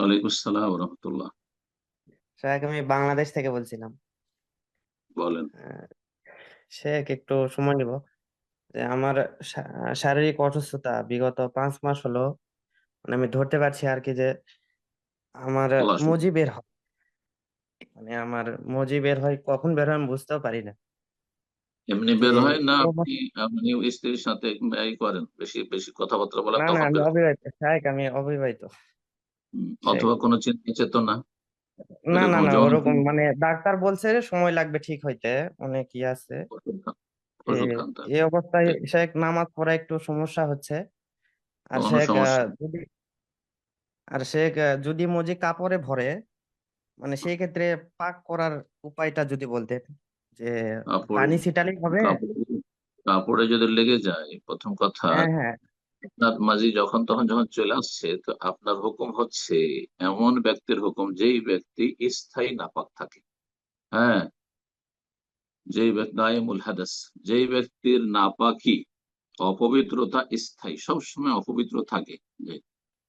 ওয়ালাইকুম আসসালাম রহমতুল্লাহ শাহেখ আমি বাংলাদেশ থেকে বলছিলাম। বলেন। শেখ একটু সময় নিব। যে আমার শারীরিক অসুস্থতা বিগত পাঁচ মাস হলো মানে আমি ধরতে পারছি আর কি যে আমার মজি বের হয়। মানে আমার মজি বের হয় কখন বের হয় আমি বুঝতেও পারি না। এমনি বের হয় না আপনি আপনি স্ত্রীর সাথে এই করেন বেশি বেশি কথাবার্তা বলা না না আমি অবিবাহিত। আমি অবিবাহিত। অথবা কোনো চিন্তা চেতনা? না না না ওরকম মানে ডাক্তার বলছে সময় লাগবে ঠিক হইতে অনেক ই আছে। এই অবস্থায় শেখ নামাজ পড়া একটু সমস্যা হচ্ছে। আর শেখ যদি আর শেখ যদি মজি কাপড়ে ভরে মানে সেই ক্ষেত্রে পাক করার উপায়টা যদি বলতেন যে পানি ছিটালেই হবে। কাপড় কাপড়ে যদি লেগে যায় প্রথম কথা। হ্যাঁ হ্যাঁ। আপনার মাঝি যখন তখন যখন চলে আসছে, তো আপনার হুকুম হচ্ছে এমন ব্যক্তির হুকুম যেই ব্যক্তি স্থায়ী নাপাক থাকে। হ্যাঁ? যেই হাদাস, যেই ব্যক্তির নাপাকি, অপবিত্রতা স্থায়ী, সবসময় অপবিত্র থাকে। যে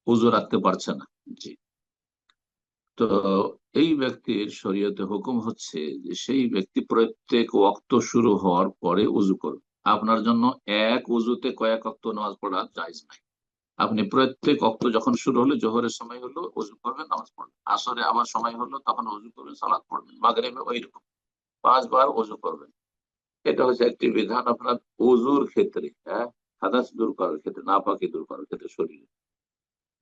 পুজো রাখতে পারছে না। জি। তো এই ব্যক্তির শরীয়তে হুকুম হচ্ছে যে সেই ব্যক্তি প্রত্যেক ওয়াক্ত শুরু হওয়ার পরে উজু করবে। আপনার জন্য এক উজুতে কয়েক অক্ত নামাজ পড়া জায়জ নাই। আপনি প্রত্যেক অক্ত যখন শুরু হলো, জোহরের সময় হলো, উজু করবেন, নামাজ পড়বেন। আসরে আবার সময় হলো, তখন উজু করবেন সালাদ পড়বেন। মাগরিবে ওই রকম পাঁচবার উজু করবেন। এটা হচ্ছে একটি বিধান আপনার উজুর ক্ষেত্রে হ্যাঁ? হাদাস দূর করার ক্ষেত্রে না নাপাকি দূর করার ক্ষেত্রে শরীরে।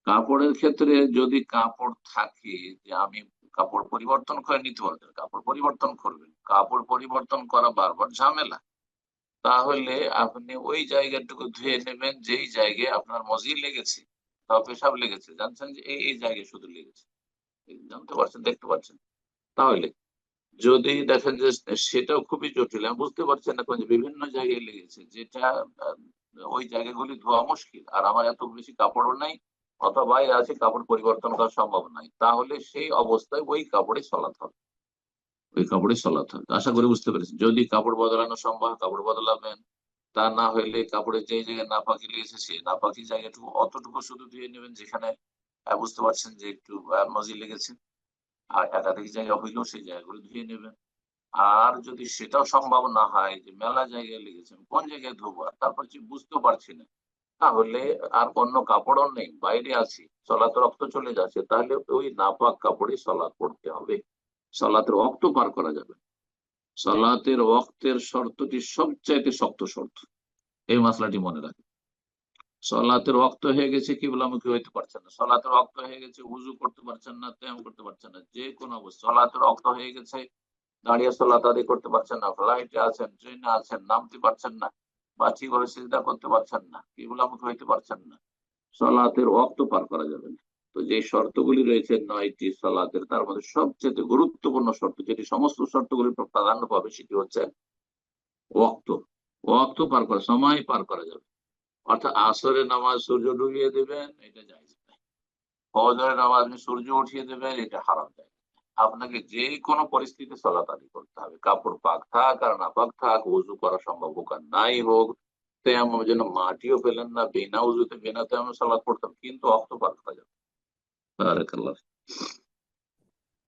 কাপড়ের ক্ষেত্রে যদি কাপড় থাকে যে আমি কাপড় পরিবর্তন করে নিতে পারবেন কাপড় পরিবর্তন করবেন। কাপড় পরিবর্তন করা বারবার ঝামেলা। তাহলে আপনি ওই জায়গাটুকু ধুয়ে নেবেন যেই জায়গায় আপনার মজি লেগেছে বা পেশাব লেগেছে। জানছেন যে এই এই জায়গায় শুধু লেগেছে। জানতে পারছেন, দেখতে পাচ্ছেন তাহলে যদি দেখেন যে সেটাও খুবই জটিল, আমি বুঝতে পারছেন এখন যে বিভিন্ন জায়গায় লেগেছে, যেটা ওই জায়গাগুলি ধোয়া মুশকিল। আর আমার এত বেশি কাপড়ও নাই, অথবা বাইরে আছে কাপড় পরিবর্তন করা সম্ভব নাই। তাহলে সেই অবস্থায় ওই কাপড়ে চলাতে হবে। ওই কাপড়ে চলাতে হবে আশা করি বুঝতে পেরেছেন। যদি কাপড় বদলানো সম্ভব, কাপড় বদলাবেন। তা না হইলে কাপড়ের যে জায়গায় নাপাকি লেগেছে, সেই নাপাকি জায়গাটুকু, অতটুকু শুধু ধুয়ে নেবেন যেখানে বুঝতে পারছেন যে একটু মজি লেগেছে। আর একাধিক জায়গা হইলেও সেই জায়গাগুলো ধুয়ে নেবেন। আর যদি সেটাও সম্ভব না হয় যে মেলা জায়গায় লেগেছে কোন জায়গায় ধোবো আর তারপর যে বুঝতেও পারছি না, তাহলে আর অন্য কাপড়ও নেই, বাইরে আছি সলাতে রক্ত চলে যাচ্ছে, তাহলে ওই নাপাক কাপড়ে সলাৎ পড়তে হবে। সলাতের রক্ত পার করা যাবে। সলাতের রক্তের শর্তটি সবচাইতে শক্ত শর্ত। এই মশলাটি মনে রাখবেন। সলাতের রক্ত হয়ে গেছে কিবলামুখী হইতে পারছেন না। সলাতের রক্ত হয়ে গেছে উজু করতে পারছেন না তেম করতে পারছেন না। যে কোনো অবস্থা সলাতের রক্ত হয়ে গেছে, দাঁড়িয়ে সলাত আদি করতে পারছেন না, ফ্লাইটে আছেন, ট্রেনে আছেন, নামতে পারছেন না বা ঠিকভাবে চিন্তা করতে পারছেন না, কিবলামুখী হইতে পারছেন না। সলাতের রক্ত পার করা যাবে না। তো যে শর্তগুলি রয়েছে নয়টি সলাতের, তার মধ্যে সবচেয়ে গুরুত্বপূর্ণ শর্ত, যেটি সমস্ত শর্তগুলির প্রাধান্য পাবে, সেটি হচ্ছে ওয়াক্ত। ওয়াক্ত পার করা, সময় পার করা যাবে। অর্থাৎ আসরের নামাজ সূর্য ডুবিয়ে দেবেন, এটা নাই ফজরের নামাজ সূর্য উঠিয়ে দেবেন, এটা হারাম যায় আপনাকে যে কোনো পরিস্থিতি সলাত আদি করতে হবে। কাপড় পাক থাক আর না পাক থাক, উজু করা সম্ভব হোক আর নাই হোক, তেমন যেন মাটিও পেলেন না, বিনা উজুতে, বিনা তেমন সালাদ পড়তাম কিন্তু অক্ত পার করা যাবে। بارك الله فيك.